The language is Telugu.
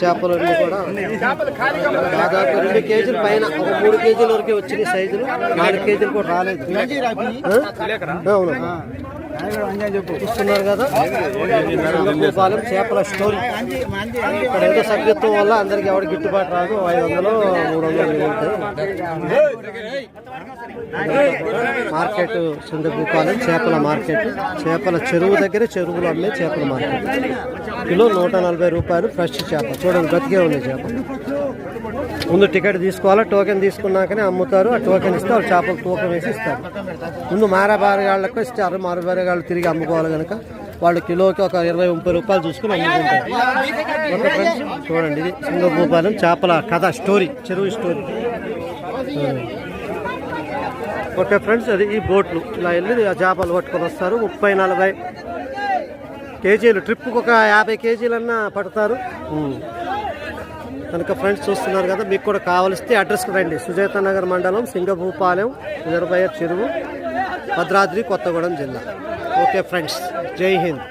చేపలు అన్ని కూడా దాదాపు రెండు కేజీల పైన ఒక మూడు కేజీల వరకే వచ్చినాయి సైజులు నాలుగు కేజీలు కూడా రాలేదు. చూస్తున్నారు కదా చేపల స్టోరీ. ఇక్కడ ఏదో సభ్యత్వం వల్ల అందరికి ఎవరికి గిట్టుబాటు రాదు ఐదు వందలు మూడు వందలు మార్కెట్ సింగపూపాలెం చేపల మార్కెట్ చేపల చెరువు దగ్గర చెరువులు అమ్మే చేపల మార్కెట్. కిలో నూట నలభై రూపాయలు ఫ్రెష్ చేప. చూడండి బ్రతికే ఉంది చేప. ముందు టికెట్ తీసుకోవాలా? టోకెన్ తీసుకున్నాకనే అమ్ముతారు. ఆ టోకెన్ ఇస్తే వాళ్ళు చేపలు తూకం వేసి ఇస్తారు. ముందు మారాబారగాళ్ళకు ఇస్తారు మారబారగాళ్ళు తిరిగి అమ్ముకోవాలి కనుక వాళ్ళు కిలోకి ఒక ఇరవై ముప్పై రూపాయలు చూసుకుని అమ్ముకుంటారు. ఓకే ఫ్రెండ్స్ చూడండి ఇది సింగపూపాలెం చేపల కథ స్టోరీ చెరువు స్టోరీ ఓకే ఫ్రెండ్స్ అది ఈ బోట్లు. ఇలా వెళ్ళి ఆ చేపలు పట్టుకొని వస్తారు. ముప్పై నలభై కేజీలు. ట్రిప్కి ఒక యాభై కేజీలన్నా పడతారు. కనుక ఫ్రెండ్స్ చూస్తున్నారు కదా మీకు కూడా కావలిస్తే అడ్రస్కి రండి. సుజాత నగర్ మండలం సింగభూపాలెం నిర్భయ చెరువు భద్రాద్రి కొత్తగూడెం జిల్లా. ఓకే ఫ్రెండ్స్ జై హింద్.